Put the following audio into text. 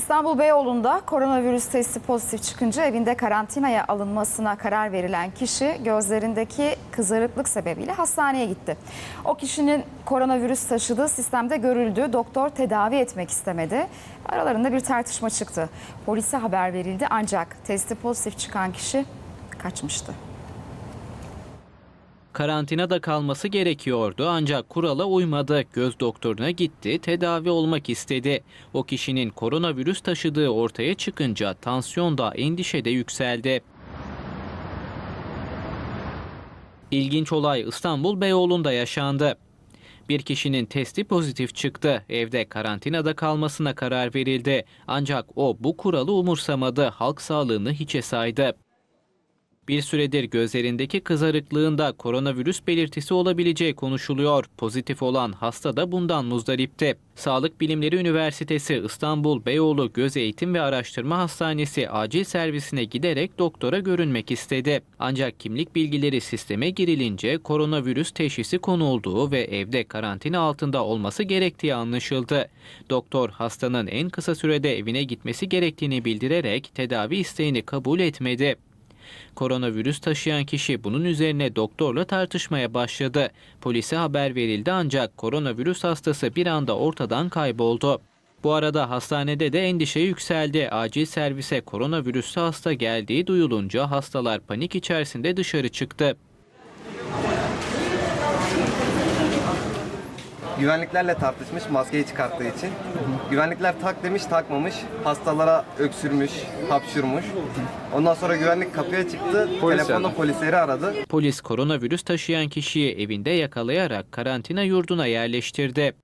İstanbul Beyoğlu'nda koronavirüs testi pozitif çıkınca evinde karantinaya alınmasına karar verilen kişi gözlerindeki kızarıklık sebebiyle hastaneye gitti. O kişinin koronavirüs taşıdığı sistemde görüldü. Doktor tedavi etmek istemedi. Aralarında bir tartışma çıktı. Polise haber verildi ancak testi pozitif çıkan kişi kaçmıştı. Karantinada kalması gerekiyordu ancak kurala uymadı. Göz doktoruna gitti, tedavi olmak istedi. O kişinin koronavirüs taşıdığı ortaya çıkınca tansiyon da endişe de yükseldi. İlginç olay İstanbul Beyoğlu'nda yaşandı. Bir kişinin testi pozitif çıktı. Evde karantinada kalmasına karar verildi. Ancak o bu kuralı umursamadı. Halk sağlığını hiçe saydı. Bir süredir gözlerindeki kızarıklığında koronavirüs belirtisi olabileceği konuşuluyor. Pozitif olan hasta da bundan muzdaripti. Sağlık Bilimleri Üniversitesi İstanbul Beyoğlu Göz Eğitim ve Araştırma Hastanesi acil servisine giderek doktora görünmek istedi. Ancak kimlik bilgileri sisteme girilince koronavirüs teşhisi konulduğu ve evde karantina altında olması gerektiği anlaşıldı. Doktor hastanın en kısa sürede evine gitmesi gerektiğini bildirerek tedavi isteğini kabul etmedi. Koronavirüs taşıyan kişi bunun üzerine doktorla tartışmaya başladı. Polise haber verildi ancak koronavirüs hastası bir anda ortadan kayboldu. Bu arada hastanede de endişe yükseldi. Acil servise koronavirüslü hasta geldiği duyulunca hastalar panik içerisinde dışarı çıktı. Güvenliklerle tartışmış maskeyi çıkarttığı için. Güvenlikler tak demiş takmamış. Hastalara öksürmüş, hapşurmuş. Ondan sonra güvenlik kapıya çıktı. telefonla polisleri aradı. Polis koronavirüs taşıyan kişiyi evinde yakalayarak karantina yurduna yerleştirdi.